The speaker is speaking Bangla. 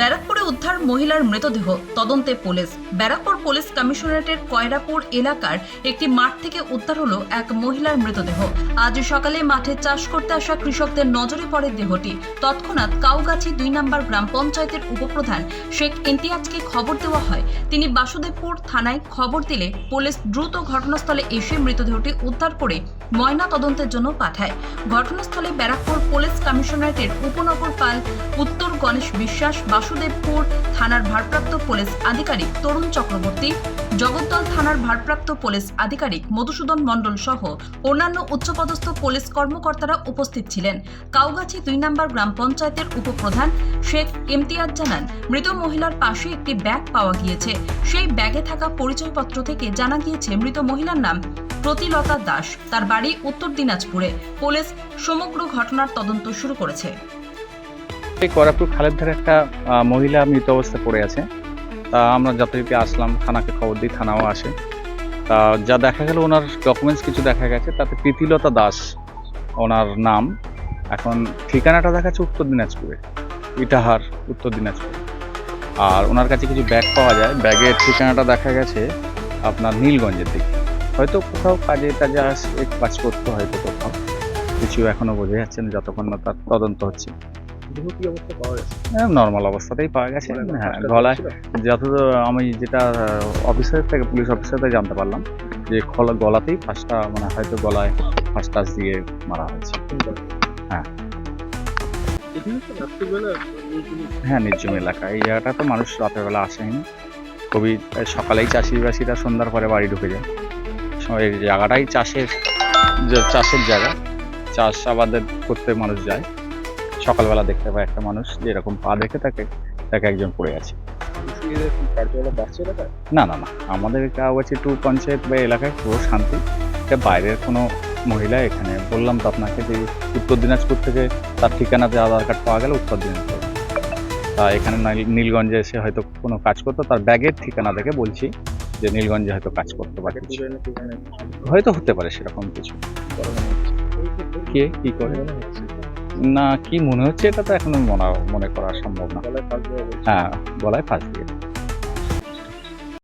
ব্যারাকপুরে উদ্ধার মহিলার মৃতদেহ। তদন্তে পুলিশ। ব্যারাকপুর পুলিশ কমিশনারেটের কয়রাপুর এলাকার একটি মাঠ থেকে উদ্ধার হলো এক মহিলার মৃতদেহ। আজ সকালে মাঠে চাষ করতে আসা কৃষকদের নজরে পড়ে দেহটি। তৎক্ষণাৎ কাউগাছি দুই নম্বর গ্রাম পঞ্চায়েতের উপপ্রধান শেখ ইমতিয়াজকে খবর দেওয়া হয়। তিনি বাসুদেবপুর থানায় খবর দিলে পুলিশ দ্রুত ঘটনাস্থলে এসে মৃতদেহটি উদ্ধার করে ময়না তদন্তের জন্য পাঠায়। ঘটনাস্থলে ব্যারাকপুর পুলিশ কমিশনারেটের উপনগর পাল উত্তর গণেশ বিশ্বাস, বাসুদেবপুর থানার ভারপ্রাপ্ত পুলিশ আধিকারিক তরুণ চক্রবর্তী, জগদ্দল থানার ভারপ্রাপ্ত পুলিশ আধিকারিক মধুসূদন মণ্ডল সহ অন্যান্য উচ্চপদস্থ পুলিশ কর্মকর্তারা উপস্থিত ছিলেন। কাউগাছি দুই নম্বর গ্রাম পঞ্চায়েতের উপপ্রধান শেখ ইমতিয়াজ জানান, মৃত মহিলার পাশে একটি ব্যাগ পাওয়া গিয়েছে। সেই ব্যাগে থাকা পরিচয়পত্র থেকে জানা গিয়েছে মৃত মহিলার নাম প্রতিলতা দাস। তার বাড়ি উত্তর দিনাজপুরে। পুলিশ সমগ্র ঘটনার তদন্ত শুরু করেছে। এই করাপুর খালের ধারে একটা মহিলা মৃত অবস্থায় পড়ে আছে। তা আমরা যথারীতি আসলাম, থানাকে খবর দিই, থানাও আসে। তা যা দেখা গেল ওনার ডকুমেন্টস কিছু দেখা গেছে, তাতে প্রীতিলতা দাস ওনার নাম। এখন ঠিকানাটা দেখাচ্ছে উত্তর দিনাজপুরে, ইটাহার, উত্তর দিনাজপুর। আর ওনার কাছে কিছু ব্যাগ পাওয়া যায়, ব্যাগের ঠিকানাটা দেখা গেছে আপনার নীলগঞ্জের দিকে। হয়তো কোথাও কাজে টাজে আসে কাজ করতে হয়তো কোথাও। কিছু এখনও বোঝা যাচ্ছে না যতক্ষণ না তার তদন্ত হচ্ছে। নর্মাল অবস্থাতেই পাওয়া গেছে। হ্যাঁ গলায় যত আমি যেটা অফিসার থেকে পুলিশ অফিসার থেকে জানতে পারলাম যে খোলা গলাতেই ফার্স্টটা মানে হয়তো গলায় ফার্স্ট টাচ দিয়ে মারা হয়েছে। হ্যাঁ। হ্যাঁ নির্জম এলাকা। এই জায়গাটা তো মানুষ রাতের বেলা আসেনি। খুবই সকালেই চাষিবাসীরা সন্ধ্যার পরে বাড়ি ঢুকে যায়। এই জায়গাটাই চাষের চাষের জায়গা। চাষ আবাদের করতে মানুষ যায়। সকালবেলা দেখতে পায় একটা মানুষ যে এরকম পা দেখে থাকে তাকে একজন পড়ে আছে। না না না আমাদের কাউগাছি টু পঞ্চায়েত বা এলাকায় পুরো শান্তি। এটা বাইরের কোনো মহিলা এখানে বললাম তো আপনাকে যে উত্তর দিনাজপুর থেকে তার ঠিকানাতে আধার কার্ড পাওয়া গেল উত্তর দিনাজপুর। তা এখানে নীল- নীলগঞ্জে এসে হয়তো কোনো কাজ করতো তার ব্যাগের ঠিকানা দেখে বলছি যে নীলগঞ্জে হয়তো কাজ করতে পারে হয়তো হতে পারে সেরকম কিছু। কে কি করে? না কি মনে হচ্ছে? এটা তো এখনও মনে মনে করা সম্ভব না। হ্যাঁ গলায় ফাঁস দিয়ে